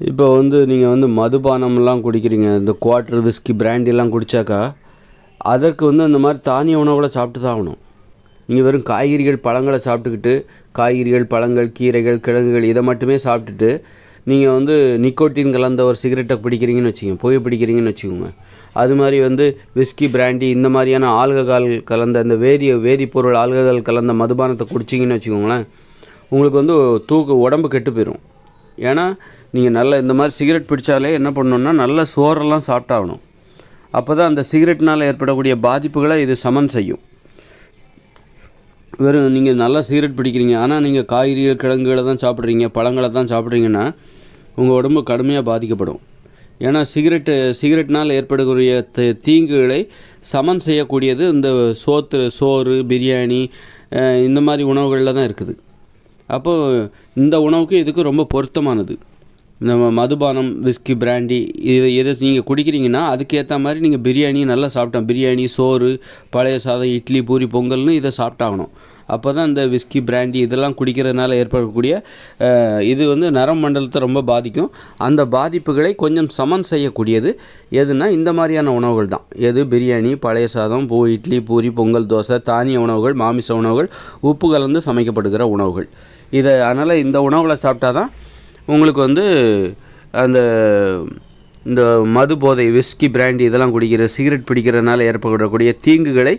இப்போ வந்து நீங்கள் வந்து மதுபானம்லாம் குடிக்கிறீங்க இந்த குவாட்ரு விஸ்கி பிராண்டிலாம் குடித்தாக்கா அதற்கு வந்து இந்த மாதிரி தானிய உணவுகளை சாப்பிட்டு தான் ஆகணும். நீங்கள் வெறும் காய்கறிகள் பழங்களை சாப்பிட்டுக்கிட்டு காய்கறிகள் பழங்கள் கீரைகள் கிழங்குகள் இதை மட்டுமே சாப்பிட்டுட்டு நீங்கள் வந்து நிக்கோட்டின் கலந்த ஒரு சிகரெட்டை பிடிக்கிறீங்கன்னு வச்சுக்கோங்க புகை பிடிக்கிறீங்கன்னு வச்சுக்கோங்க. அது மாதிரி வந்து விஸ்கி பிராண்டி இந்த மாதிரியான ஆல்கஹால் கலந்த இந்த வேதி வேதிப்பொருள் ஆல்கஹால் கலந்த மதுபானத்தை குடிச்சிங்கன்னு வச்சுக்கோங்களேன் உங்களுக்கு வந்து தூக்கு உடம்பு கெட்டு போயிடும் ஏன்னா நீங்கள் நல்ல இந்த மாதிரி சிகரெட் பிடிச்சாலே என்ன பண்ணணுன்னா நல்ல சோறெல்லாம் சாப்பிட்டாகணும். அப்போ தான் அந்த சிகரெட்னால் ஏற்படக்கூடிய பாதிப்புகளை இது சமன் செய்யும். வெறும் நீங்கள் நல்லா சிகரெட் பிடிக்கிறீங்க ஆனால் நீங்கள் காய்கறிகள் கிழங்குகளை தான் சாப்பிட்றீங்க பழங்களை தான் சாப்பிட்றீங்கன்னா உங்கள் உடம்பு கடுமையாக பாதிக்கப்படும். ஏன்னா சிகரெட்டு சிகரெட்னால் ஏற்படக்கூடிய த- தீங்குகளை சமன் செய்யக்கூடியது இந்த சோத்து சோறு பிரியாணி இந்த மாதிரி உணவுகளில் தான் இருக்குது. அப்போது இந்த உணவுக்கு இதுக்கு ரொம்ப பொருத்தமானது. நம்ம மதுபானம் விஸ்கி பிராண்டி இது எதை நீங்கள் குடிக்கிறீங்கன்னா அதுக்கேற்ற மாதிரி நீங்கள் பிரியாணி நல்லா சாப்பிட்டோம் பிரியாணி சோறு பழைய சாதம் இட்லி பூரி பொங்கல்னு இதை சாப்பிட்டாகணும். அப்போ தான் இந்த விஸ்கி பிராண்டி இதெல்லாம் குடிக்கிறதுனால ஏற்படக்கூடிய இது வந்து நரம் மண்டலத்தை ரொம்ப பாதிக்கும். அந்த பாதிப்புகளை கொஞ்சம் சமன் செய்யக்கூடியது எதுனா இந்த மாதிரியான உணவுகள் தான். எது? பிரியாணி பழைய சாதம் பூ இட்லி பூரி பொங்கல் தோசை தானிய உணவுகள் மாமிச உணவுகள் உப்பு கலந்து சமைக்கப்படுகிற உணவுகள். இதை அதனால் இந்த உணவுகளை சாப்பிட்டா தான் உங்களுக்கு வந்து அந்த இந்த மது போதை விஸ்கி பிராண்டி இதெல்லாம் குடிக்கிற சிகரெட் பிடிக்கிறதுனால ஏற்படக்கூடிய தீங்குகளை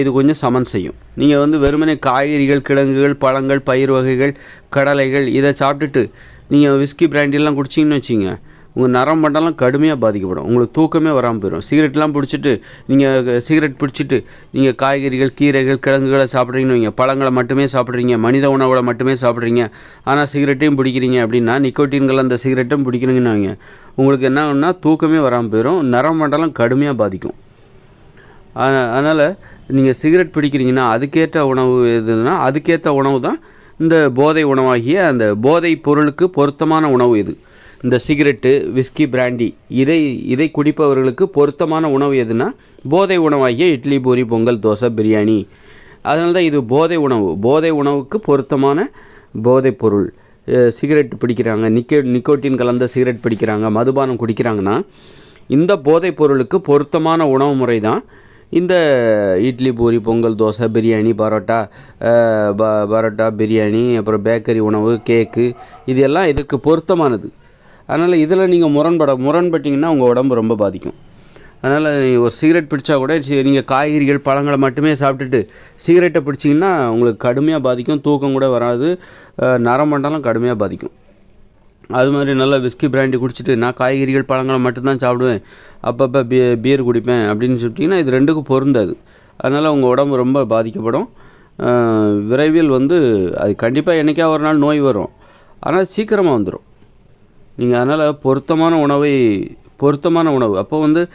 இது கொஞ்சம் சமன் செய்யும். நீங்கள் வந்து வெறுமனே காய்கறிகள் கிழங்குகள் பழங்கள் பயிர் வகைகள் கடலைகள் இதை சாப்பிட்டுட்டு நீங்கள் விஸ்கி பிராண்டிலாம் குடிச்சிங்கன்னு வச்சிங்க உங்கள் நரம் மண்டலம் கடுமையாக பாதிக்கப்படும். உங்களுக்கு தூக்கமே வராமல் போயிடும். சிகரெட்லாம் பிடிச்சிட்டு நீங்கள் சிகரெட் பிடிச்சிட்டு நீங்கள் காய்கறிகள் கீரைகள் கிழங்குகளை சாப்பிட்றீங்கன்னு வைங்க. பழங்களை மட்டுமே சாப்பிட்றீங்க. மனித உணவுகளை மட்டுமே சாப்பிட்றீங்க. ஆனால் சிகரெட்டையும் பிடிக்கிறீங்க அப்படின்னா நிக்கோட்டின்கள் அந்த சிகரெட்டும் பிடிக்கிறீங்கன்னு வைங்க. உங்களுக்கு என்ன ஆகும்னா தூக்கமே வராமல் போயிடும். நரம் மண்டலம் கடுமையாக பாதிக்கும். அதனால் நீங்கள் சிகரெட் பிடிக்கிறீங்கன்னா அதுக்கேற்ற உணவு எதுனா அதுக்கேற்ற உணவு தான் இந்த போதை உணவாகிய அந்த போதை பொருளுக்கு பொருத்தமான உணவு இது. இந்த சிகரெட்டு விஸ்கி பிராண்டி இதை இதை குடிப்பவர்களுக்கு பொருத்தமான உணவு எதுனா போதை உணவாகிய இட்லி பூரி பொங்கல் தோசை பிரியாணி. அதனால தான் இது போதை உணவு. போதை உணவுக்கு பொருத்தமான போதைப் பொருள். சிகரெட் பிடிக்கிறாங்க நிக்கோ நிக்கோட்டின் கலந்த சிகரெட் பிடிக்கிறாங்க மதுபானம் குடிக்கிறாங்கன்னா இந்த போதைப் பொருளுக்கு பொருத்தமான உணவு முறை தான் இந்த இட்லி பூரி பொங்கல் தோசை பிரியாணி பரோட்டா ப பரோட்டா பிரியாணி அப்புறம் பேக்கரி உணவு கேக்கு இது எல்லாம் இதற்கு பொருத்தமானது. அதனால் இதில் நீங்கள் முரண்பட முரண்பட்டிங்கன்னா உங்கள் உடம்பு ரொம்ப பாதிக்கும். அதனால் ஒரு சிகரெட் பிடிச்சா கூட நீங்கள் காய்கறிகள் பழங்களை மட்டுமே சாப்பிட்டுட்டு சிகரெட்டை பிடிச்சிங்கன்னா உங்களுக்கு கடுமையாக பாதிக்கும். தூக்கம் கூட வராது. நரமண்டலம் கடுமையாக பாதிக்கும். அது மாதிரி நல்லா விஸ்கி பிராண்டி குடிச்சிட்டு நான் காய்கறிகள் பழங்களை மட்டும்தான் சாப்பிடுவேன். அப்பப்போ பி பியர் குடிப்பேன் அப்படின்னு சொல்லிட்டிங்கன்னா இது ரெண்டுக்கும் பொருந்தாது. அதனால் உங்கள் உடம்பு ரொம்ப பாதிக்கப்படும். விரைவில் வந்து அது கண்டிப்பாக என்றைக்கா ஒரு நாள் நோய் வரும். ஆனால் சீக்கிரமாக வந்துடும் நீங்கள் அதனால் பொருத்தமான உணவை பொருத்தமான உணவு. அப்போ வந்து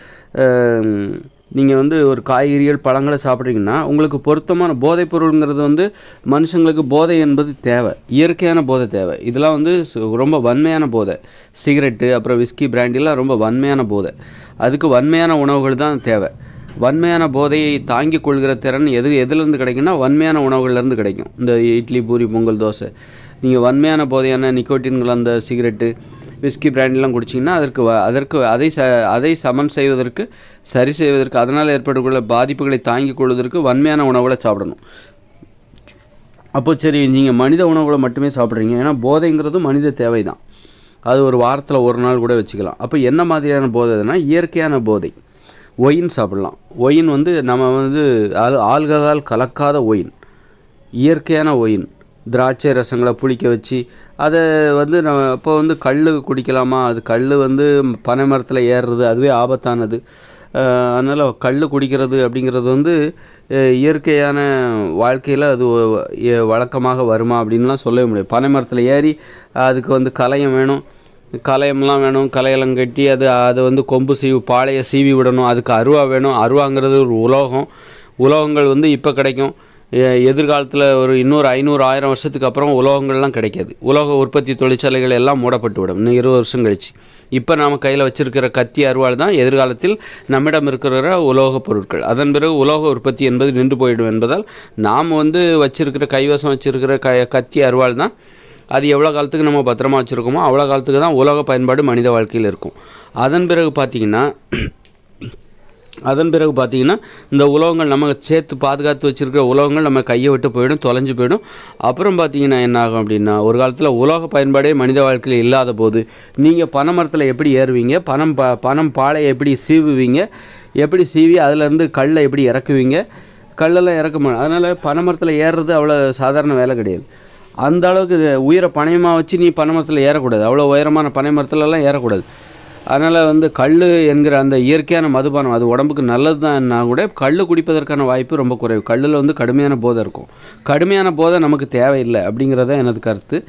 நீங்கள் வந்து ஒரு காய்கறிகள் பழங்களை சாப்பிட்றீங்கன்னா உங்களுக்கு பொருத்தமான போதைப் பொருளுங்கிறது வந்து மனுஷங்களுக்கு போதை என்பது தேவை. இயற்கையான போதை தேவை. இதெல்லாம் வந்து சு- ரொம்ப வன்மையான போதை. சிகரெட்டு அப்புறம் விஸ்கி பிராண்டிலாம் ரொம்ப வன்மையான போதை. அதுக்கு வன்மையான உணவுகள் தான் தேவை. வன்மையான போதையை தாங்கிக் கொள்கிற திறன் எது எதுலேருந்து கிடைக்குன்னா வன்மையான உணவுகள்லேருந்து கிடைக்கும். இந்த இட்லி பூரி பொங்கல் தோசை. நீங்கள் வன்மையான போதையான நிக்கோட்டின்கள் அந்த சிகரெட்டு விஸ்கி பிராண்டிலாம் குடிச்சிங்கன்னா அதற்கு அதற்கு அதை ச அதை சமன் செய்வதற்கு சரி செய்வதற்கு அதனால் ஏற்படக்கூடிய பாதிப்புகளை தாங்கிக் கொள்வதற்கு வன்மையான உணவுகளை சாப்பிடணும். அப்போ சரி நீங்கள் மனித உணவுகளை மட்டுமே சாப்பிட்றீங்க. ஏன்னா போதைங்கிறது மனித தேவை தான் அது ஒரு வாரத்தில் ஒரு நாள் கூட வச்சுக்கலாம். அப்போ என்ன மாதிரியான போதைனா இயற்கையான போதை. ஒயின் சாப்பிடலாம். ஒயின் வந்து நம்ம வந்து ஆல் ஆல்கஹால் கலக்காத ஒயின். இயற்கையான ஒயின். திராட்சை ரசங்களை புளிக்க வச்சு அதை வந்து நம்ம அப்போ வந்து கல் குடிக்கலாமா? அது கல் வந்து பனை மரத்தில் ஏறுறது அதுவே ஆபத்தானது. அதனால் கல் குடிக்கிறது அப்படிங்கிறது வந்து இயற்கையான வாழ்க்கையில் அது வழக்கமாக வருமா அப்படின்லாம் சொல்லவே முடியாது. பனை மரத்தில் ஏறி அதுக்கு வந்து கலையம் வேணும். கலையம்லாம் வேணும். கலையெல்லாம் கட்டி அது அதை வந்து கொம்பு சீவி பாளைய சீவி விடணும். அதுக்கு அருவா வேணும். அருவாங்கிறது ஒரு உலோகம். உலோகங்கள் வந்து இப்போ கிடைக்கும். எதிர்காலத்தில் ஒரு இன்னொரு ஐநூறு ஆயிரம் வருஷத்துக்கு அப்புறம் உலோகங்கள்லாம் கிடைக்காது. உலோக உற்பத்தி தொழிற்சாலைகள் எல்லாம் மூடப்பட்டு விடும் இன்னும் இருபது வருஷம் கழிச்சு. இப்போ நாம் கையில் வச்சிருக்கிற கத்தி அருவாள் தான் எதிர்காலத்தில் நம்மிடம் இருக்கிற உலோகப் பொருட்கள். அதன் பிறகு உலோக உற்பத்தி என்பது நின்று போயிடும் என்பதால் நாம் வந்து வச்சிருக்கிற கைவசம் வச்சிருக்கிற க கத்தி அருவாள் தான் அது எவ்வளோ காலத்துக்கு நம்ம பத்திரமா வச்சுருக்கோமோ அவ்வளோ காலத்துக்கு தான் உலக பயன்பாடு மனித வாழ்க்கையில் இருக்கும். அதன் பிறகு பார்த்திங்கன்னா அதன் பிறகு பார்த்திங்கன்னா இந்த உலகங்கள் நம்ம சேர்த்து பாதுகாத்து வச்சுருக்கிற உலகங்கள் நம்ம கையை விட்டு போயிடும் தொலைஞ்சு போயிடும். அப்புறம் பார்த்திங்கன்னா என்ன ஆகும் அப்படின்னா ஒரு காலத்தில் உலக பயன்பாடே மனித வாழ்க்கையில் இல்லாத போது நீங்கள் பனை மரத்தில் எப்படி ஏறுவீங்க பணம் ப பணம் பாலை எப்படி சீவுவீங்க எப்படி சீவி அதிலேருந்து கல்லை எப்படி இறக்குவீங்க கல்லெல்லாம் இறக்க முடியும் அதனால் பனை மரத்தில் ஏறுறது அவ்வளோ சாதாரண வேலை கிடையாது. அந்த அளவுக்கு உயிரை பனையமாக வச்சு நீ பனை மரத்தில் ஏறக்கூடாது. அவ்வளோ உயரமான பனை மரத்துலலாம் ஏறக்கூடாது. அதனால் வந்து கல் என்கிற அந்த இயற்கையான மதுபானம் அது உடம்புக்கு நல்லது தான்னா கூட கல் குடிப்பதற்கான வாய்ப்பு ரொம்ப குறைவு. கல்லில் வந்து கடுமையான போதை இருக்கும். கடுமையான போதை நமக்கு தேவையில்லை அப்படிங்கிறது தான் எனது கருத்து.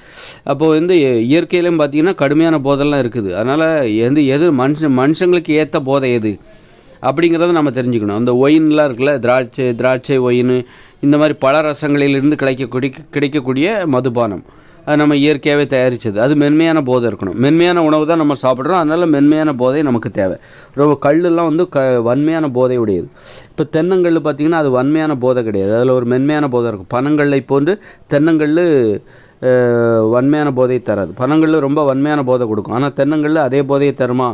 அப்போது வந்து இ- இயற்கையிலையும் பார்த்தீங்கன்னா கடுமையான போதெல்லாம் இருக்குது. அதனால் எது எது மனுஷன் மனுஷங்களுக்கு ஏற்ற போதை எது அப்படிங்கிறத நம்ம தெரிஞ்சுக்கணும். அந்த ஒயின்லாம் இருக்குல்ல திராட்சை திராட்சை ஒயின் இந்த மாதிரி பல ரசங்களிலிருந்து கிடைக்கக்கூடிய கிடைக்கக்கூடிய மதுபானம். நம்ம இயற்கையாகவே தயாரித்தது அது மென்மையான போதை இருக்கணும். மென்மையான உணவு தான் நம்ம சாப்பிட்றோம். அதனால் மென்மையான போதை நமக்கு தேவை. ரொம்ப கல்லெல்லாம் வந்து க வன்மையான போதை உடையது இப்போ தென்னங்கல் பார்த்திங்கன்னா அது வன்மையான போதை கிடையாது. அதில் ஒரு மென்மையான போதை இருக்கும். பனங்கல்லை போன்று தென்னங்கல் வன்மையான போதை தராது. பனங்கல்ல ரொம்ப வன்மையான போதை கொடுக்கும். ஆனால் தென்னங்கல்ல அதே போதையை தருமா?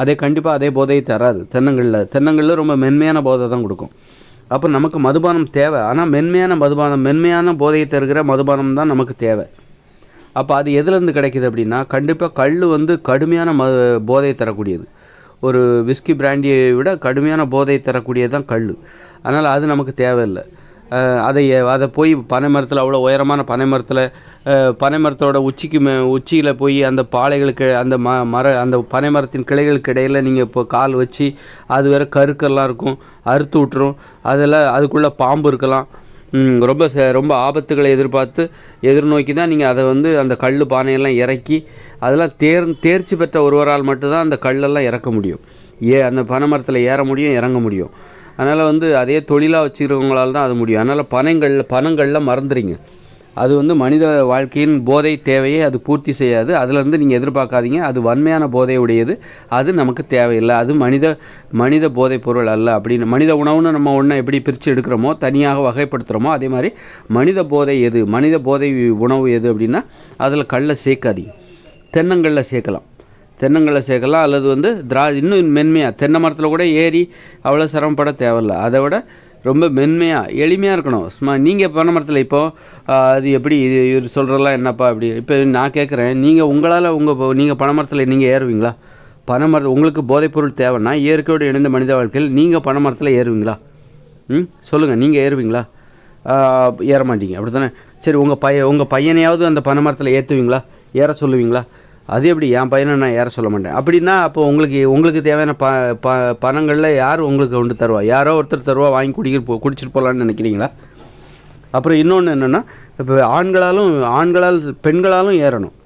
அதே கண்டிப்பாக அதே போதையை தராது. தென்னங்கல்ல தென்னங்கல்ல ரொம்ப மென்மையான போதை தான் கொடுக்கும். அப்போ நமக்கு மதுபானம் தேவை. ஆனால் மென்மையான மதுபானம் மென்மையான போதையை தருகிற மதுபானம் தான் நமக்கு தேவை. அப்போ அது எதுலேருந்து கிடைக்குது அப்படின்னா கண்டிப்பாக கல் வந்து கடுமையான ம போதையை தரக்கூடியது. ஒரு விஸ்கி பிராண்டியை விட கடுமையான போதையை தரக்கூடியது தான் கல் அதனால் அது நமக்கு தேவையில்லை. அதை அதை போய் பனை மரத்தில் அவ்வளோ உயரமான பனை மரத்தில் பனை மரத்தோட உச்சிக்கு மே உச்சியில் போய் அந்த பாளைகளுக்கு அந்த ம மர அந்த பனை மரத்தின் கிளைகளுக்கு இடையில் நீங்கள் இப்போ கால் வச்சு அது வேற கருக்கெல்லாம் இருக்கும் அறுத்து விட்டுரும். அதில் அதுக்குள்ளே பாம்பு இருக்கலாம். ரொம்ப ச ரொம்ப ஆபத்துகளை எதிர்பார்த்து எதிர்நோக்கி தான் நீங்கள் அதை வந்து அந்த கல் பானையெல்லாம் இறக்கி அதெல்லாம் தேர் தேர்ச்சி பெற்ற ஒருவரால் மட்டும்தான் அந்த கல்லெல்லாம் இறக்க முடியும். ஏ அந்த பனை மரத்தில் ஏற முடியும் இறங்க முடியும். அதனால் வந்து அதே தொழிலாக வச்சுருக்கவங்களால தான் அது முடியும். அதனால் பனைங்களில் பனங்களில் மறந்துடுங்க. அது வந்து மனித வாழ்க்கையின் போதை தேவையை அது பூர்த்தி செய்யாது. அதுலேருந்து நீங்கள் எதிர்பார்க்காதீங்க. அது வன்மையான போதை உடையது அது நமக்கு தேவையில்லை. அது மனித மனித போதைப் பொருள் அல்ல. அப்படின்னு மனித உணவுன்னு நம்ம ஒன்றை எப்படி பிரித்து எடுக்கிறோமோ தனியாக வகைப்படுத்துகிறோமோ அதே மாதிரி மனித போதை எது? மனித போதை உணவு எது அப்படின்னா அதில் கல்லை சேர்க்காதீங்க. தென்னங்கல்ல சேர்க்கலாம். தென்னங்களை சேர்க்கலாம். அல்லது வந்து திரா இன்னும் மென்மையாக தென்னை மரத்தில் கூட ஏறி அவ்வளோ சிரமப்பட தேவையில்ல. அதை விட ரொம்ப மென்மையாக எளிமையாக இருக்கணும். ஸ்மா நீங்கள் பனை மரத்தில் இப்போது அது எப்படி இது இவர் சொல்கிறதெல்லாம் என்னப்பா அப்படி இப்போ நான் கேட்குறேன் நீங்கள் உங்களால் உங்கள் நீங்கள் பனை மரத்தில் நீங்கள் ஏறுவீங்களா? பனை மரத்தில் உங்களுக்கு போதைப்பொருள் தேவைன்னா இயற்கையோடு இணைந்த மனித வாழ்க்கையில் நீங்கள் பனை மரத்தில் ஏறுவீங்களா? ம் சொல்லுங்கள் நீங்கள் ஏறுவீங்களா? ஏற மாட்டீங்க அப்படி தானே சரி உங்கள் பையன் உங்கள் பையனையாவது அந்த பனை மரத்தில் ஏற்றுவீங்களா ஏற சொல்லுவீங்களா? அது எப்படி? என் பையனை நான் ஏற சொல்ல மாட்டேன். அப்படின்னா அப்போ உங்களுக்கு உங்களுக்கு தேவையான ப ப பணங்களில் யார் உங்களுக்கு கொண்டு தருவா? யாரோ ஒருத்தர் தருவா வாங்கி குடிக்கிற போ குடிச்சிட்டு போகலான்னு நினைக்கிறீங்களா? அப்புறம் இன்னொன்று என்னென்னா இப்போ ஆண்களாலும் ஆண்களால் பெண்களாலும் ஏறணும்.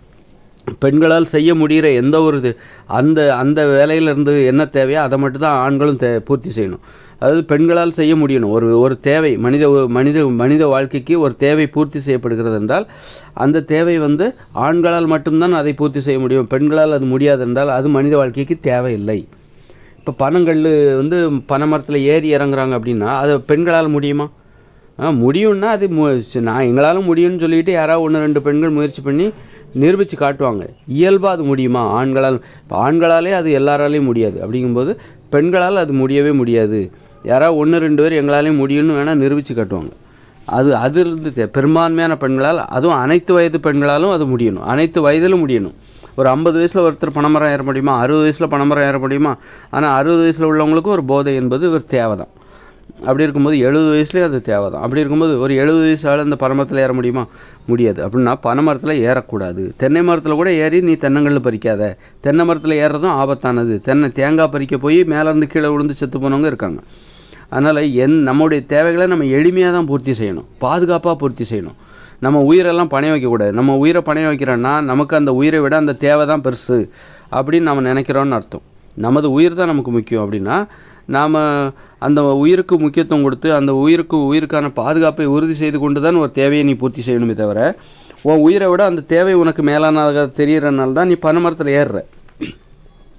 பெண்களால் செய்ய முடிகிற எந்த ஒரு இது அந்த அந்த வேலையிலேருந்து என்ன தேவையோ அதை மட்டும் தான் ஆண்களும் தே பூர்த்தி செய்யணும். அதாவது பெண்களால் செய்ய முடியணும். ஒரு ஒரு தேவை மனித மனித மனித வாழ்க்கைக்கு ஒரு தேவை பூர்த்தி செய்யப்படுகிறது என்றால் அந்த தேவை வந்து ஆண்களால் மட்டும்தான் அதை பூர்த்தி செய்ய முடியும். பெண்களால் அது முடியாது என்றால் அது மனித வாழ்க்கைக்கு தேவையில்லை. இப்போ பனங்கல் வந்து பனை மரத்தில் ஏறி இறங்குறாங்க அப்படின்னா அது பெண்களால் முடியுமா? ஆ முடியும்னா அது மு நான் எங்களால் முடியும்னு சொல்லிட்டு யாராவது ஒன்று ரெண்டு பெண்கள் முயற்சி பண்ணி நிரூபித்து காட்டுவாங்க. இயல்பாக அது முடியுமா? ஆண்களால் இப்போ ஆண்களாலே அது எல்லாராலையும் முடியாது. அப்படிங்கும்போது பெண்களால் அது முடியவே முடியாது. யாராவது ஒன்று ரெண்டு பேர் எங்களாலையும் முடியும்னு வேணால் நிரூபித்து காட்டுவாங்க. அது அது இருந்து பெரும்பான்மையான பெண்களால் அதுவும் அனைத்து வயது பெண்களாலும் அது முடியணும். அனைத்து வயதிலும் முடியணும். ஒரு ஐம்பது வயசில் ஒருத்தர் பணமரம் ஏற முடியுமா? அறுபது வயசில் பணமரம் ஏற முடியுமா? ஆனால் அறுபது வயசில் உள்ளவங்களுக்கும் ஒரு போதை என்பது ஒரு தேவை தான் அப்படி இருக்கும்போது எழுபது வயசுலேயே அது தேவை தான் அப்படி இருக்கும்போது ஒரு எழுபது வயசால் இந்த அந்த பனைமரத்தில் ஏற முடியுமா? முடியாது. அப்படின்னா பனைமரத்தில் ஏறக்கூடாது. தென்னை மரத்தில் கூட ஏறி நீ தென்னங்கல்ல பறிக்காத. தென்னை மரத்தில் ஏறுறதும் ஆபத்தானது. தென்னை தேங்காய் பறிக்க போய் மேலேருந்து கீழே விழுந்து செத்து போனவங்க இருக்காங்க. அதனால் என் நம்முடைய தேவைகளை நம்ம எளிமையாக தான் பூர்த்தி செய்யணும். பாதுகாப்பாக பூர்த்தி செய்யணும். நம்ம உயிரெல்லாம் பணைய வைக்கக்கூடாது நம்ம உயிரை பணைய வைக்கிறோன்னா நமக்கு அந்த உயிரை விட அந்த தேவை தான் பெருசு அப்படின்னு நம்ம நினைக்கிறோன்னு அர்த்தம். நமது உயிர் தான் நமக்கு முக்கியம் அப்படின்னா நாம் அந்த உயிருக்கு முக்கியத்துவம் கொடுத்து அந்த உயிருக்கு உயிருக்கான பாதுகாப்பை உறுதி செய்து கொண்டு தான் ஒரு தேவையை நீ பூர்த்தி செய்யணுமே தவிர உன் உயிரை விட அந்த தேவை உனக்கு மேலானதாக தெரிகிறனால தான் நீ பனை மரத்தில் ஏறுற.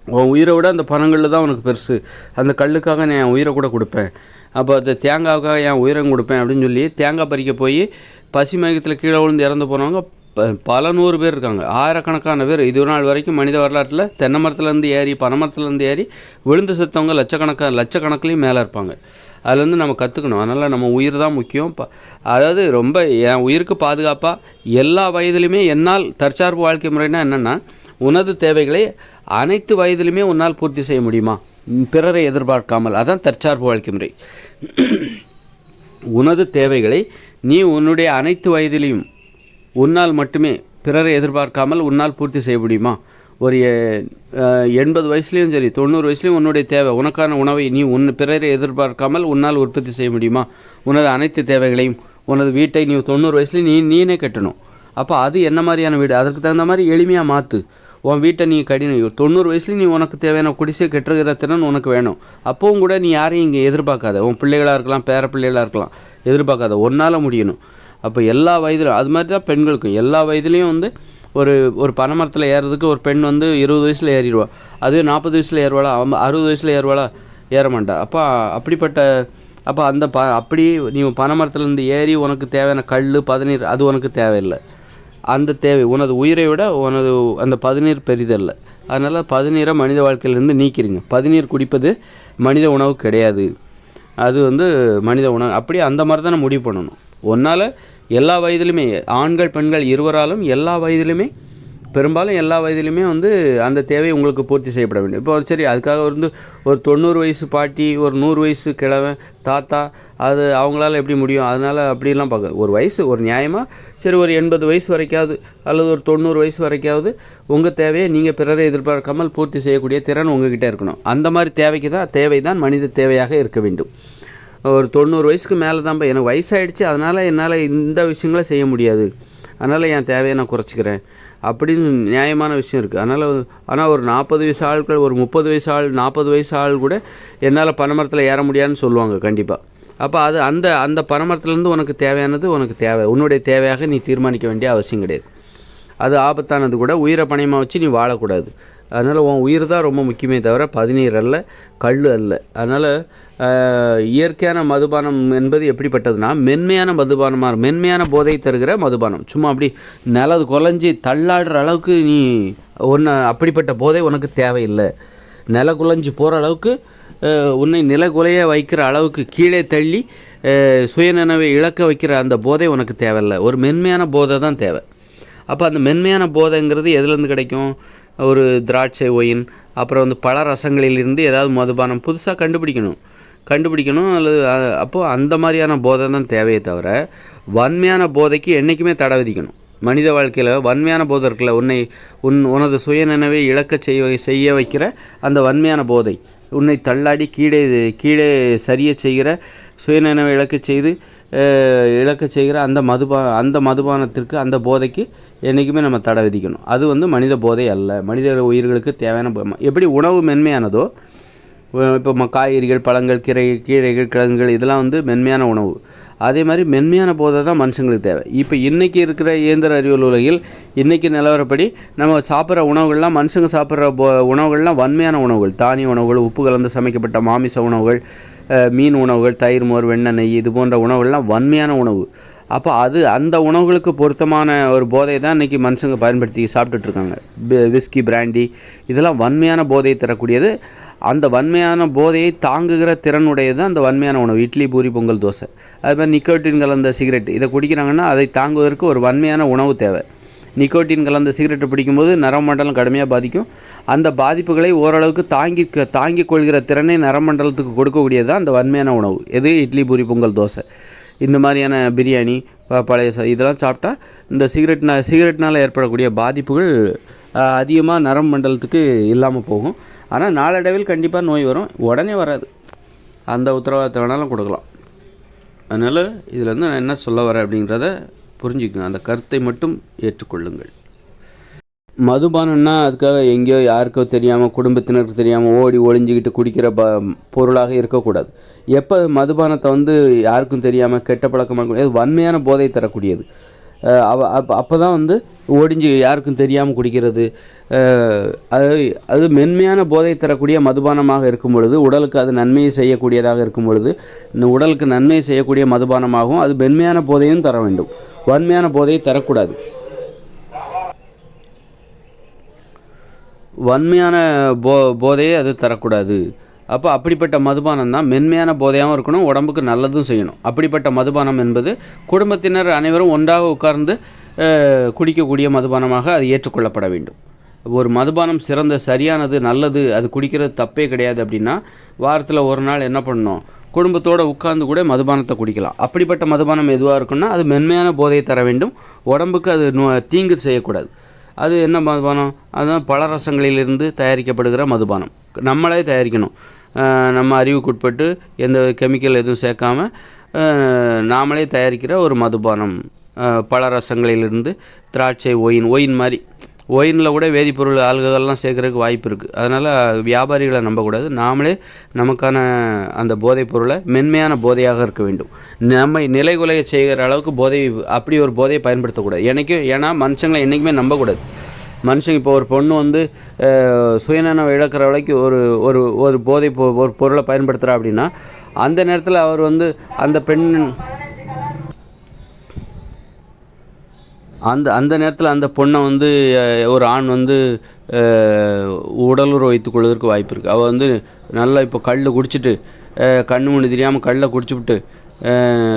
உன் உயிரை விட அந்த பணங்களில் தான் உனக்கு பெருசு. அந்த கல்லுக்காக நான் என் உயிரை கூட கொடுப்பேன். அப்போ அந்த தேங்காவுக்காக என் உயிரம் கொடுப்பேன் அப்படின்னு சொல்லி தேங்காய் பறிக்க போய் பசி மயக்கத்தில் கீழே விழுந்து இறந்து போனவங்க ப- பல நூறு பேர் இருக்காங்க. ஆயிரக்கணக்கான பேர். இது நாள் வரைக்கும் மனித வரலாற்றில் தென்னை மரத்துலேருந்து ஏறி பனை மரத்துலேருந்து ஏறி விழுந்து செத்தவங்க லட்சக்கணக்கான லட்சக்கணக்கிலையும் மேலே இருப்பாங்க. அதுலேருந்து நம்ம கற்றுக்கணும் அதனால் நம்ம உயிர் தான் முக்கியம். ப அதாவது ரொம்ப என் உயிருக்கு பாதுகாப்பாக எல்லா வயதுலையுமே என்னால் தற்சார்பு வாழ்க்கை முறைனா என்னென்னா உனது தேவைகளை அனைத்து வயதிலுமே உன்னால் பூர்த்தி செய்ய முடியுமா? பிறரை எதிர்பார்க்காமல். அதான் தற்சார்பு வாழ்க்கை முறை. உனது தேவைகளை நீ உன்னுடைய அனைத்து வயதிலையும் உன்னால் மட்டுமே பிறரை எதிர்பார்க்காமல் உன்னால் பூர்த்தி செய்ய முடியுமா? ஒரு எண்பது வயசுலேயும் சரி தொண்ணூறு வயசுலேயும் உன்னுடைய தேவை உனக்கான உணவை நீ உன் பிறரை எதிர்பார்க்காமல் உன்னால் உற்பத்தி செய்ய முடியுமா? உனது அனைத்து தேவைகளையும் உனது வீட்டை நீ தொண்ணூறு வயசுலேயும் நீ நீனே கட்டணும். அப்போ அது என்ன மாதிரியான வீடு? அதற்கு தகுந்த மாதிரி எளிமையாக மாற்று உன் வீட்டை நீ கடினம் தொண்ணூறு வயசுலேயும் நீ உனக்கு தேவையான குடிசை கெட்டுருக்கிற திறன் உனக்கு வேணும். அப்போவும் கூட நீ யாரையும் இங்கே எதிர்பார்க்காத. உன் பிள்ளைகளாக இருக்கலாம் பேர பிள்ளைகளாக இருக்கலாம் எதிர்பார்க்காத. ஒன்றால் முடியணும். அப்போ எல்லா வயதிலும் அது மாதிரி தான் பெண்களுக்கும். எல்லா வயதுலேயும் வந்து ஒரு ஒரு பனைமரத்தில் ஏறுறதுக்கு ஒரு பெண் வந்து இருபது வயசில் ஏறிடுவா. அதுவே நாற்பது வயசில் ஏறுவாளா? அவன் அறுபது வயசில் ஏறுவாளா? ஏற மாட்டா. அப்போ அப்படிப்பட்ட அப்போ அந்த ப அப்படி நீ பனைமரத்துலேருந்து ஏறி உனக்கு தேவையான கல் பதநீர் அது உனக்கு தேவையில்லை. அந்த தேவை. உனது உயிரை விட உனது அந்த பதநீர் பெரிதல்ல. அதனால் பதநீரை மனித வாழ்க்கையிலேருந்து நீக்கிறீங்க பதநீர் குடிப்பது மனித உணவு கிடையாது. அது வந்து மனித உணவு. அப்படியே அந்த மாதிரி தானே முடிவு பண்ணணும். ஒன்றால் எல்லா வயதிலுமே ஆண்கள் பெண்கள் இருவராலும் எல்லா வயதிலுமே பெரும்பாலும் எல்லா வயதிலுமே வந்து அந்த தேவை உங்களுக்கு பூர்த்தி செய்யப்பட வேண்டும். இப்போ சரி அதுக்காக வந்து ஒரு தொண்ணூறு வயசு பாட்டி ஒரு நூறு வயசு கிழவன் தாத்தா அது அவங்களால எப்படி முடியும்? அதனால் அப்படிலாம் பார்க்க ஒரு வயசு ஒரு நியாயமாக சரி ஒரு எண்பது வயசு வரைக்காவது அல்லது ஒரு தொண்ணூறு வயசு வரைக்காவது உங்கள் தேவையை நீங்கள் பிறரை எதிர்பார்க்காமல் பூர்த்தி செய்யக்கூடிய திறன் உங்ககிட்ட இருக்கணும். அந்த மாதிரி தேவைக்கு தான் தேவை தான் மனித தேவையாக இருக்க வேண்டும். ஒரு தொண்ணூறு வயசுக்கு மேலே தான் எனக்கு வயசாகிடுச்சு அதனால் என்னால் இந்த விஷயங்களை செய்ய முடியாது. அதனால் என் தேவையை நான் குறைச்சிக்கிறேன். அப்படின்னு நியாயமான விஷயம் இருக்குது அதனால் ஆனால் ஒரு நாற்பது வயசு ஆட்கள் ஒரு முப்பது வயசு ஆள் நாற்பது வயசு ஆள் கூட என்னால் பனைமரத்தில் ஏற முடியாதுன்னு சொல்லுவாங்க கண்டிப்பாக அப்போ அது அந்த அந்த பனைமரத்துலேருந்து உனக்கு தேவையானது உனக்கு தேவை உன்னுடைய தேவையாக நீ தீர்மானிக்க வேண்டிய அவசியம் கிடையாது. அது ஆபத்தானது கூட. உயிரை பணயமாக வச்சு நீ வாழக்கூடாது. அதனால் உன் உயிர் தான் ரொம்ப முக்கியமே தவிர பதினீர் அல்ல கல் அல்ல. அதனால் இயற்கையான மதுபானம் என்பது எப்படிப்பட்டதுன்னா மென்மையான மதுபானமாக மென்மையான போதை தருகிற மதுபானம். சும்மா அப்படி நிலது குலைஞ்சி தள்ளாடுற அளவுக்கு நீ ஒன்று அப்படிப்பட்ட போதை உனக்கு தேவையில்லை. நில குலைஞ்சி போகிற அளவுக்கு உன்னை நிலகுலைய வைக்கிற அளவுக்கு கீழே தள்ளி அஹ், சுயநினைவை இழக்க வைக்கிற அந்த போதை உனக்கு தேவையில்லை. ஒரு மென்மையான போதை தான் தேவை. அப்போ அந்த மென்மையான போதைங்கிறது எதுலேருந்து கிடைக்கும்? ஒரு திராட்சை ஒயின் அப்புறம் வந்து பல ரசங்களிலிருந்து ஏதாவது மதுபானம் புதுசாக கண்டுபிடிக்கணும். கண்டுபிடிக்கணும் அல்லது அப்போது அந்த மாதிரியான போதை தான் தேவையே தவிர வன்மையான போதைக்கு என்றைக்குமே தடை விதிக்கணும். மனித வாழ்க்கையில் வன்மையான போதை இருக்குல்ல உன்னை உன் உனது சுயநினைவை இழக்க செய்ய செய்ய வைக்கிற அந்த வன்மையான போதை. உன்னை தள்ளாடி கீழே கீழே சரிய செய்கிற சுயநினைவை இழக்க செய்து இழக்க செய்கிற அந்த மதுபா அந்த மதுபானத்திற்கு அந்த போதைக்கு என்றைக்குமே நம்ம தடை விதிக்கணும். அது வந்து மனித போதை அல்ல. மனித உயிர்களுக்கு தேவையான எப்படி உணவு மென்மையானதோ இப்போ காய்கறிகள் பழங்கள் கீரை கீரைகள் கிழங்குகள் இதெல்லாம் வந்து மென்மையான உணவு. அதே மாதிரி மென்மையான போதை தான் மனுஷங்களுக்கு தேவை. இப்போ இன்றைக்கி இருக்கிற இயந்திர அறிவியல் உலகில் இன்றைக்கி நிலவரப்படி நம்ம சாப்பிட்ற உணவுகள்லாம் மனுஷங்க சாப்பிட்ற போ உணவுகள்லாம் வன்மையான உணவுகள். தானிய உணவுகள் உப்பு கலந்து சமைக்கப்பட்ட மாமிச உணவுகள் மீன் உணவுகள் தயிர் மோர் வெண்ணெய் நெய் இது போன்ற உணவுகள்லாம் வன்மையான உணவு. அப்போ அது அந்த உணவுகளுக்கு பொருத்தமான ஒரு போதை தான் இன்றைக்கி மனுஷங்க பயன்படுத்தி சாப்பிட்டுட்ருக்காங்க. விஸ்கி பிராண்டி இதெல்லாம் வன்மையான போதையை தரக்கூடியது. அந்த வன்மையான போதையை தாங்குகிற திறனுடையது தான் அந்த வன்மையான உணவு. இட்லி பூரி பொங்கல் தோசை. அது மாதிரி நிக்கோட்டின் கலந்த சிகரெட் இதை குடிக்கிறாங்கன்னா அதை தாங்குவதற்கு ஒரு வன்மையான உணவு தேவை. நிக்கோட்டின் கலந்த சிகரெட்டை பிடிக்கும்போது நரமண்டலம் கடுமையாக பாதிக்கும். அந்த பாதிப்புகளை ஓரளவுக்கு தாங்கி தாங்கிக் கொள்கிற திறனை நரமண்டலத்துக்கு கொடுக்கக்கூடியது தான் அந்த வன்மையான உணவு. எது? இட்லி பூரி பொங்கல் தோசை. இந்த மாதிரியான பிரியாணி ப- பழைய இதெல்லாம் சாப்பிட்டா இந்த சிகரெட்னா சிகரெட்னால் ஏற்படக்கூடிய பாதிப்புகள் அதிகமாக நரம் மண்டலத்துக்கு இல்லாமல் போகும். ஆனால் நாளடைவில் கண்டிப்பாக நோய் வரும். உடனே வராது. அந்த உத்தரவாதத்தை வேணாலும் கொடுக்கலாம். அதனால் இதில் வந்து நான் என்ன சொல்ல வரேன் அப்படிங்கிறத புரிஞ்சுக்குங்க. அந்த கருத்தை மட்டும் ஏற்றுக்கொள்ளுங்கள். மதுபானம்னா அதுக்காக எங்கேயோ யாருக்கோ தெரியாமல் குடும்பத்தினருக்கு தெரியாமல் ஓடி ஒளிஞ்சிக்கிட்டு குடிக்கிற ப பொருளாக இருக்கக்கூடாது. எப்போ மதுபானத்தை வந்து யாருக்கும் தெரியாமல் கெட்ட பழக்கமாக அது வன்மையான போதை தரக்கூடியது. அவ அப்போ அப்போ தான் வந்து ஒடிஞ்சு யாருக்கும் தெரியாமல் குடிக்கிறது. அது அது மென்மையான போதை தரக்கூடிய மதுபானமாக இருக்கும் பொழுது உடலுக்கு அது நன்மையை செய்யக்கூடியதாக இருக்கும் பொழுது இந்த உடலுக்கு நன்மை செய்யக்கூடிய மதுபானமாகவும் அது மென்மையான போதையும் தர வேண்டும். வன்மையான போதையை தரக்கூடாது. வன்மையான போ போதையை அது தரக்கூடாது. அப்போ அப்படிப்பட்ட மதுபானம் தான் மென்மையான போதையாகவும் இருக்கணும் உடம்புக்கு நல்லதும் செய்யணும். அப்படிப்பட்ட மதுபானம் என்பது குடும்பத்தினர் அனைவரும் ஒன்றாக உட்கார்ந்து குடிக்கக்கூடிய மதுபானமாக அது ஏற்றுக்கொள்ளப்பட வேண்டும். ஒரு மதுபானம் சிறந்த சரியானது நல்லது அது குடிக்கிறது தப்பே கிடையாது அப்படின்னா வாரத்தில் ஒரு நாள் என்ன பண்ணணும்? குடும்பத்தோடு உட்கார்ந்து கூட மதுபானத்தை குடிக்கலாம். அப்படிப்பட்ட மதுபானம் எதுவாக இருக்குன்னா அது மென்மையான போதையை தர வேண்டும். உடம்புக்கு அது தீங்கு செய்யக்கூடாது. அது என்ன மதுபானம்? அதுதான் பல ரசங்களிலிருந்து தயாரிக்கப்படுகிற மதுபானம். நம்மளே தயாரிக்கணும். நம்ம அறிவுக்குட்பட்டு எந்த கெமிக்கல் எதுவும் சேர்க்காம நாமளே தயாரிக்கிற ஒரு மதுபானம். பழ பல ரசங்களிலிருந்து திராட்சை ஒயின் ஒயின் மாதிரி. ஒயினில் கூட வேதிப்பொருள் ஆல்கஹால்லாம் சேர்க்குறதுக்கு வாய்ப்பு இருக்குது அதனால் வியாபாரிகளை நம்பக்கூடாது. நாமளே நமக்கான அந்த போதைப் பொருளை மென்மையான போதையாக இருக்க வேண்டும். நம்மை நிலைகுலைய செய்கிற அளவுக்கு போதை அப்படி ஒரு போதையை பயன்படுத்தக்கூடாது. என்றைக்கும் ஏன்னா மனுஷங்களை என்றைக்குமே நம்பக்கூடாது. மனுஷங்க இப்போ ஒரு பொண்ணு வந்து சுயநலம் இழக்கிற வரைக்கும் ஒரு ஒரு ஒரு போதை பொ ஒரு பொருளை பயன்படுத்துகிறா அப்படின்னா அந்த நேரத்தில் அவர் வந்து அந்த பெண் அந்த அந்த நேரத்தில் அந்த பொண்ணை வந்து ஒரு ஆண் வந்து உடலுறவு வைத்துக் கொள்வதற்கு வாய்ப்பு இருக்குது அவள் வந்து நல்லா இப்போ கல் குடிச்சிட்டு கண்ணு மூணு தெரியாமல் கல்லை குடிச்சுவிட்டு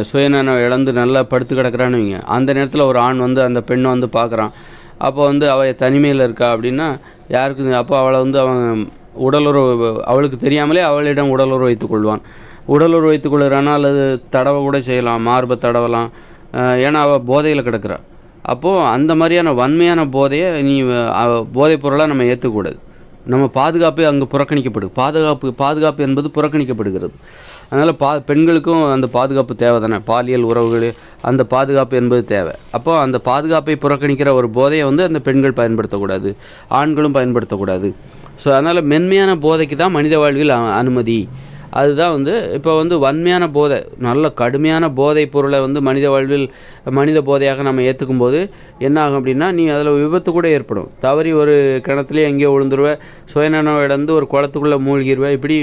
சுயநலம் இழந்து நல்லா படுத்து கிடக்குறான்னு வைங்க. அந்த நேரத்தில் ஒரு ஆண் வந்து அந்த பெண்ணை வந்து பார்க்குறான் அப்போ வந்து அவள் தனிமையில் இருக்கா அப்படின்னா யாருக்கு அப்போ அவளை வந்து அவன் உடலுறவு அவளுக்கு தெரியாமலே அவளிடம் உடலுறவு வைத்துக் கொள்வான். உடலுறவு வைத்துக் அல்லது தடவை கூட செய்யலாம் மார்பை தடவலாம். ஏன்னா அவள் போதையில் கிடக்குறா. அப்போது அந்த மாதிரியான வன்மையான போதையை நீ போதைப்பொருளாக போதைப் பொருளாக நம்ம ஏற்றக்கூடாது நம்ம பாதுகாப்பே அங்கே புறக்கணிக்கப்படும் பாதுகாப்பு பாதுகாப்பு என்பது புறக்கணிக்கப்படுகிறது. அதனால் பா பெண்களுக்கும் அந்த பாதுகாப்பு தேவை தானே பாலியல் உறவுகள் அந்த பாதுகாப்பு என்பது தேவை. அப்போ அந்த பாதுகாப்பை புறக்கணிக்கிற ஒரு போதையை வந்து அந்த பெண்கள் பயன்படுத்தக்கூடாது. ஆண்களும் பயன்படுத்தக்கூடாது. ஸோ அதனால் மென்மையான போதைக்கு தான் மனித வாழ்வில் அனுமதி. அதுதான் வந்து இப்போ வந்து வன்மையான போதை நல்ல கடுமையான போதைப் பொருளை வந்து மனித வாழ்வில் மனித போதையாக நம்ம ஏற்றுக்கும் போது என்ன ஆகும் அப்படின்னா நீ அதில் விபத்து கூட ஏற்படும். தவறி ஒரு கிணத்துலேயே எங்கேயோ விழுந்துருவ சுயநலம் இழந்து ஒரு குளத்துக்குள்ளே மூழ்கிடுவேன் இப்படி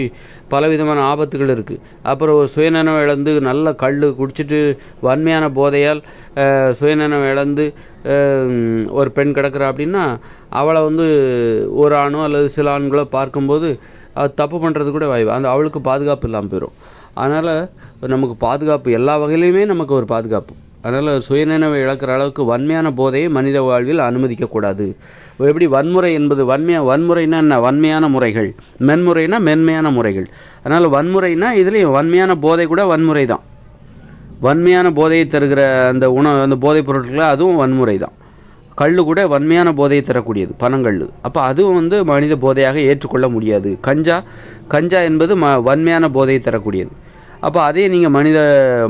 பலவிதமான ஆபத்துகள் இருக்குது அப்புறம் ஒரு சுயநலம் இழந்து நல்ல கல் குடிச்சிட்டு வன்மையான போதையால் அஹ், சுயநலம் இழந்து ஒரு பெண் கிடக்கிறா அப்படின்னா அவளை வந்து ஒரு ஆணோ அல்லது சில ஆண்களோ பார்க்கும்போது தப்பு பண்ணுறது கூட வாய்ப்பு அந்த அவளுக்கு பாதுகாப்பு இல்லாமல் போயிடும் அதனால் நமக்கு பாதுகாப்பு எல்லா வகையிலையுமே நமக்கு ஒரு பாதுகாப்பு. அதனால் சுயநினைவை இழக்கிற அளவுக்கு வன்மையான போதையை மனித வாழ்வில் அனுமதிக்கக்கூடாது எப்படி வன்முறை என்பது வன்மையா வன்முறைனா என்ன? வன்மையான முறைகள். மென்முறைனா மென்மையான முறைகள். அதனால் வன்முறைனா இதுலேயும் வன்மையான போதை கூட வன்முறை தான் வன்மையான போதையை தருகிற அந்த உணவு அந்த போதைப் பொருட்களை அதுவும் வன்முறை தான் கல் கூட வன்மையான போதையை தரக்கூடியது பனங்கல் அப்போ அதுவும் வந்து மனித போதையாக ஏற்றுக்கொள்ள முடியாது. கஞ்சா கஞ்சா என்பது ம வன்மையான போதையை தரக்கூடியது. அப்போ அதே நீங்கள் மனித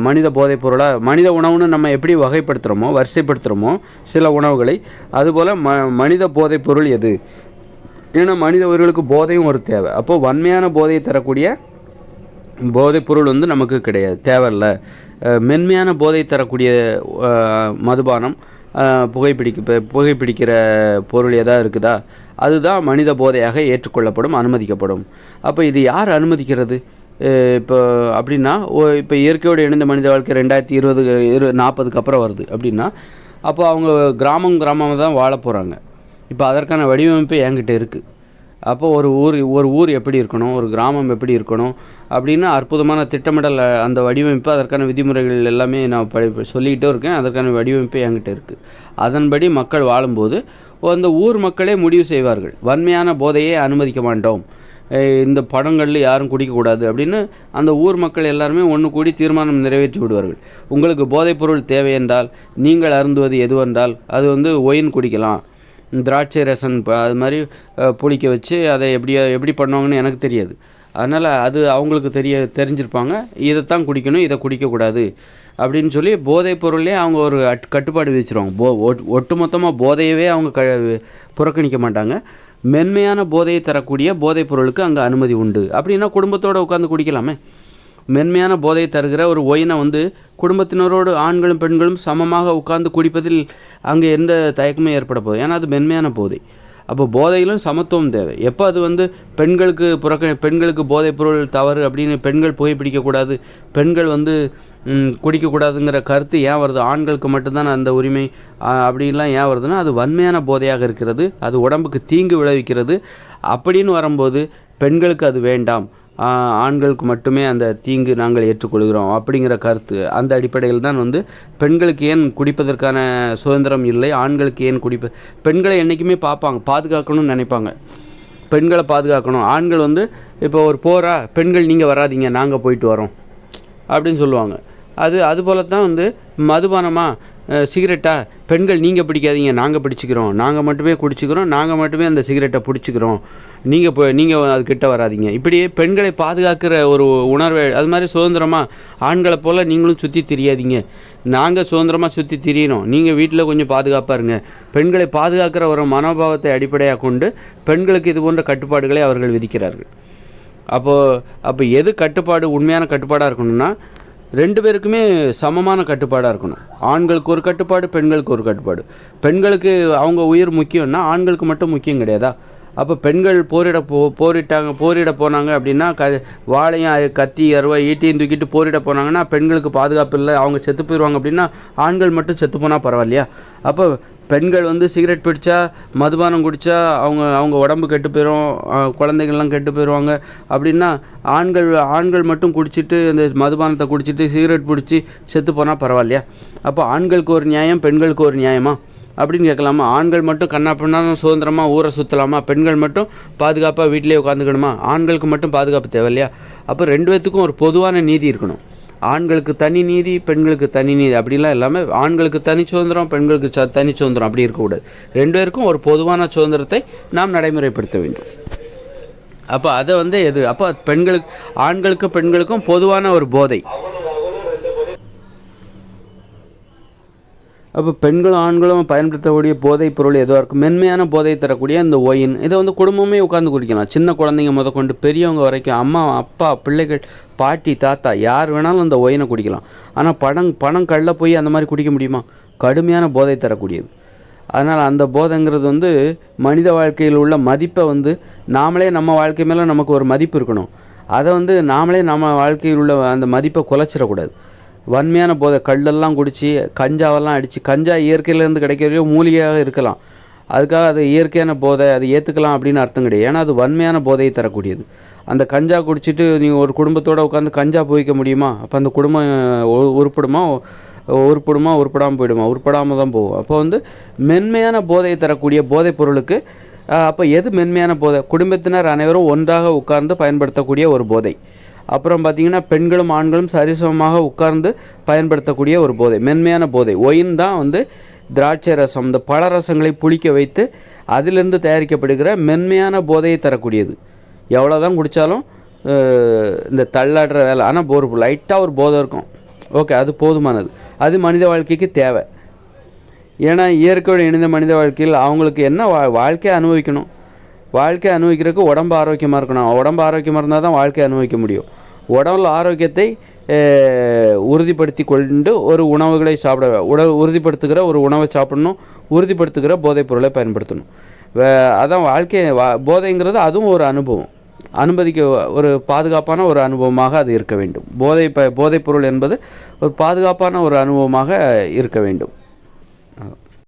மனித போதைப் பொருளாக மனித உணவுன்னு நம்ம எப்படி வகைப்படுத்துகிறோமோ வரிசைப்படுத்துகிறோமோ சில உணவுகளை அதுபோல் ம மனித போதைப் பொருள் எது? ஏன்னா மனித உயிர்களுக்கு போதையும் ஒரு தேவை. அப்போது வன்மையான போதையை தரக்கூடிய போதைப் பொருள் வந்து நமக்கு கிடையாது தேவையில்ல. மென்மையான போதை தரக்கூடிய மதுபானம் புகைப்பிடிக்க புகைப்பிடிக்கிற பொருள் எதாவது இருக்குதா? அதுதான் மனித போதையாக ஏற்றுக்கொள்ளப்படும் அனுமதிக்கப்படும். அப்போ இது யார் அனுமதிக்கிறது? இப்போ அப்படின்னா ஓ- இப்போ இயற்கையோடு இணைந்த மனித வாழ்க்கை ரெண்டாயிரத்தி இருபது இரு நாற்பதுக்கு அப்புறம் வருது அப்படின்னா அப்போ அவங்க கிராமம் கிராமமாக தான் வாழ போகிறாங்க இப்போ அதற்கான வடிவமைப்பு என்கிட்ட இருக்குது அப்போ ஒரு ஊர் ஒரு ஊர் எப்படி இருக்கணும் ஒரு கிராமம் எப்படி இருக்கணும் அப்படின்னு அற்புதமான திட்டமிடல் அந்த வடிவமைப்பு அதற்கான விதிமுறைகள் எல்லாமே நான் படி சொல்லிக்கிட்டும் இருக்கேன். அதற்கான வடிவமைப்பு என்கிட்ட இருக்குது அதன்படி மக்கள் வாழும்போது அந்த ஊர் மக்களே முடிவு செய்வார்கள். வன்மையான போதையை அனுமதிக்க மாட்டோம். இந்த படங்களில் யாரும் குடிக்கக்கூடாது அப்படின்னு அந்த ஊர் மக்கள் எல்லாருமே ஒன்று கூடி தீர்மானம் நிறைவேற்றி விடுவார்கள். உங்களுக்கு போதைப்பொருள் தேவை என்றால் நீங்கள் அருந்துவது எதுவென்றால் அது வந்து ஒயின் குடிக்கலாம். திராட்சை ரசன் அது மாதிரி புளிக்க வச்சு அதை எப்படி எப்படி பண்ணுவாங்கன்னு எனக்கு தெரியாது. அதனால் அது அவங்களுக்கு தெரிய தெரிஞ்சிருப்பாங்க. இதைத்தான் குடிக்கணும் இதை குடிக்கக்கூடாது அப்படின்னு சொல்லி போதைப் பொருளே அவங்க ஒரு அட் கட்டுப்பாடு விதிச்சிருவாங்க. போ ஒட் மொத்தமாக போதையவே அவங்க க புறக்கணிக்க மாட்டாங்க. மென்மையான போதையை தரக்கூடிய போதைப் பொருளுக்கு அங்கே அனுமதி உண்டு. அப்படின்னா குடும்பத்தோடு உட்காந்து குடிக்கலாமே. மென்மையான போதையை தருகிற ஒரு ஒயினை வந்து குடும்பத்தினரோடு ஆண்களும் பெண்களும் சமமாக உட்கார்ந்து குடிப்பதில் அங்கே எந்த தயக்கமும் ஏற்பட போகுது. ஏன்னா அது மென்மையான போதை. அப்போ போதையிலும் சமத்துவம் தேவை. எப்போ அது வந்து பெண்களுக்கு புறக்க பெண்களுக்கு போதைப் பொருள் தவறு அப்படின்னு பெண்கள் புகைப்பிடிக்கக்கூடாது பெண்கள் வந்து குடிக்கக்கூடாதுங்கிற கருத்து ஏன் வருது? ஆண்களுக்கு மட்டும்தான் அந்த உரிமை அப்படிலாம் அப்படின்லாம் ஏன் வருதுன்னா அது வன்மையான போதையாக இருக்கிறது. அது உடம்புக்கு தீங்கு விளைவிக்கிறது. அப்படின்னு வரும்போது பெண்களுக்கு அது வேண்டாம். ஆண்களுக்கு மட்டுமே அந்த தீங்கு நாங்கள் ஏற்றுக்கொள்கிறோம் அப்படிங்கிற கருத்து. அந்த அடிப்படையில் தான் வந்து பெண்களுக்கு ஏன் குடிப்பதற்கான சுதந்திரம் இல்லை ஆண்களுக்கு ஏன் குடிப்ப பெண்களை என்றைக்குமே பார்ப்பாங்க பாதுகாக்கணும்னு நினைப்பாங்க. பெண்களை பாதுகாக்கணும். ஆண்கள் வந்து இப்போ ஒரு போரா பெண்கள் நீங்கள் வராதீங்க நாங்கள் போயிட்டு வரோம். அப்படின்னு சொல்லுவாங்க. அது அதுபோல தான் வந்து மதுபானமாக சிகரெட்டா பெண்கள் நீங்கள் பிடிக்காதீங்க நாங்கள் பிடிச்சிக்கிறோம். நாங்கள் மட்டுமே குடிச்சிக்கிறோம் நாங்கள் மட்டுமே அந்த சிகரெட்டை பிடிச்சிக்கிறோம். நீங்கள் இப்போ நீங்கள் அது கிட்ட வராதீங்க. இப்படியே பெண்களை பாதுகாக்கிற ஒரு உணர்வை அது மாதிரி சுதந்திரமாக ஆண்களை போல் நீங்களும் சுற்றி தெரியாதீங்க. நாங்கள் சுதந்திரமாக சுற்றி திரியணும். நீங்கள் வீட்டில் கொஞ்சம் பாதுகாப்பாக இருங்க. பெண்களை பாதுகாக்கிற ஒரு மனோபாவத்தை அடிப்படையாக கொண்டு பெண்களுக்கு இது போன்ற கட்டுப்பாடுகளை அவர்கள் விதிக்கிறார்கள். அப்போது அப்போ எது கட்டுப்பாடு உண்மையான கட்டுப்பாடாக இருக்கணும்னா ரெண்டு பேருக்குமே சமமான கட்டுப்பாடாக இருக்கணும். ஆண்களுக்கு ஒரு கட்டுப்பாடு பெண்களுக்கு ஒரு கட்டுப்பாடு. பெண்களுக்கு அவங்க உயிர் முக்கியம்னா ஆண்களுக்கு மட்டும் முக்கியம் கிடையாதா? அப்போ பெண்கள் போரிட போ போரிட்டாங்க போரிட போனாங்க அப்படின்னா க வாழையும் கத்தி அருவா ஈட்டியும் தூக்கிட்டு போரிட போனாங்கன்னா பெண்களுக்கு பாதுகாப்பு இல்லை. அவங்க செத்து போயிடுவாங்க அப்படின்னா ஆண்கள் மட்டும் செத்து போனால் பரவாயில்லையா? அப்போ பெண்கள் வந்து சிகரெட் பிடிச்சா மதுபானம் குடித்தா அவங்க அவங்க உடம்பு கெட்டு போயிடும் குழந்தைங்கள்லாம் குழந்தைகள்லாம் கெட்டு போயிடுவாங்க அப்படின்னா ஆண்கள் ஆண்கள் மட்டும் குடிச்சிட்டு இந்த மதுபானத்தை குடிச்சிட்டு சிகரெட் பிடிச்சி செத்து போனால் பரவாயில்லையா? அப்போ ஆண்களுக்கு ஒரு நியாயம் பெண்களுக்கு ஒரு நியாயமா? அப்படின்னு கேட்கலாமா? ஆண்கள் மட்டும் கண்ணா பின்னாலும் சுதந்திரமாக ஊரை சுற்றலாமா பெண்கள் மட்டும் பாதுகாப்பாக வீட்டிலேயே உட்காந்துக்கணுமா ஆண்களுக்கு மட்டும் பாதுகாப்பு தேவை இல்லையா அப்போ ரெண்டு பேத்துக்கும் ஒரு பொதுவான நீதி இருக்கணும். ஆண்களுக்கு தனி நீதி பெண்களுக்கு தனி நீதி. அப்படிலாம் இல்லாமல் ஆண்களுக்கு தனி சுதந்திரம் பெண்களுக்கு ச தனி சுதந்திரம். அப்படி இருக்கக்கூடாது. ரெண்டு பேருக்கும் ஒரு பொதுவான சுதந்திரத்தை நாம் நடைமுறைப்படுத்த வேண்டும். அப்போ அதை வந்து எது? அப்போ பெண்களுக்கு ஆண்களுக்கும் பெண்களுக்கும் பொதுவான ஒரு போதை. அப்போ பெண்களும் ஆண்களும் பயன்படுத்தக்கூடிய போதைப் பொருள் எதுவாக இருக்கும்? மென்மையான போதை தரக்கூடிய இந்த ஒயின் இதை வந்து குடும்பமே உட்காந்து குடிக்கலாம். சின்ன குழந்தைங்க முத கொண்டு பெரியவங்க வரைக்கும் அம்மா அப்பா பிள்ளைகள் பாட்டி தாத்தா யார் வேணாலும் அந்த ஒயினை குடிக்கலாம். ஆனால் பணம் பணம் கள்ள போய் அந்த மாதிரி குடிக்க முடியுமா? கடுமையான போதை தரக்கூடியது. அதனால் அந்த போதைங்கிறது வந்து மனித வாழ்க்கையில் உள்ள மதிப்பை வந்து நாமளே நம்ம வாழ்க்கை மேலே நமக்கு ஒரு மதிப்பு இருக்கணும். அதை வந்து நாமளே நம்ம வாழ்க்கையில் உள்ள அந்த மதிப்பை குலைச்சிடக்கூடாது. வன்மையான போதை கல்லெல்லாம் குடித்து கஞ்சாவெல்லாம் அடித்து கஞ்சா இயற்கையிலேருந்து கிடைக்கிறதையோ மூலிகையாக இருக்கலாம். அதுக்காக அது இயற்கையான போதை அது ஏற்றுக்கலாம் அப்படின்னு அர்த்தம் கிடையாது. ஏன்னா அது வன்மையான போதையை தரக்கூடியது. அந்த கஞ்சா குடிச்சிட்டு நீங்கள் ஒரு குடும்பத்தோடு உட்காந்து கஞ்சா போய்க்க முடியுமா? அப்போ அந்த குடும்பம் உருப்படுமா? உருப்படுமா? உருப்படாமல் போயிடுமா? உருப்படாமல் தான் போகும். அப்போ வந்து மென்மையான போதையை தரக்கூடிய போதைப் பொருளுக்கு அப்போ எது மென்மையான போதை? குடும்பத்தினர் அனைவரும் ஒன்றாக உட்கார்ந்து பயன்படுத்தக்கூடிய ஒரு போதை. அப்புறம் பார்த்தீங்கன்னா பெண்களும் ஆண்களும் சரிசமமாக உட்கார்ந்து பயன்படுத்தக்கூடிய ஒரு போதை மென்மையான போதை. ஒயின் தான் வந்து திராட்சை ரசம் இந்த பழ ரசங்களை புளிக்க வைத்து அதிலிருந்து தயாரிக்கப்படுகிற மென்மையான போதையை தரக்கூடியது. எவ்வளோ தான் குடித்தாலும் இந்த தள்ளாடுற வேலை. ஆனால் ஒரு லைட்டாக ஒரு போதை இருக்கும். ஓகே அது போதுமானது. அது மனித வாழ்க்கைக்கு தேவை. ஏன்னா இயற்கையோடு இணைந்த மனித வாழ்க்கையில் அவங்களுக்கு என்ன வா வாழ்க்கையை அனுபவிக்கணும்? வாழ்க்கை அனுபவிக்கிறதுக்கு உடம்பு ஆரோக்கியமாக இருக்கணும். உடம்பு ஆரோக்கியமாக இருந்தால் தான் வாழ்க்கையை அனுபவிக்க முடியும். உடம்புல ஆரோக்கியத்தை உறுதிப்படுத்தி கொண்டு ஒரு உணவுகளை சாப்பிட உட உறுதிப்படுத்துகிற ஒரு உணவை சாப்பிடணும். உறுதிப்படுத்துகிற போதைப் பொருளை பயன்படுத்தணும். வே அதான் வாழ்க்கை வா போதைங்கிறது அதுவும் ஒரு அனுபவம். அனுமதிக்க ஒரு பாதுகாப்பான ஒரு அனுபவமாக அது இருக்க வேண்டும். போதை ப போதைப் பொருள் என்பது ஒரு பாதுகாப்பான ஒரு அனுபவமாக இருக்க வேண்டும்.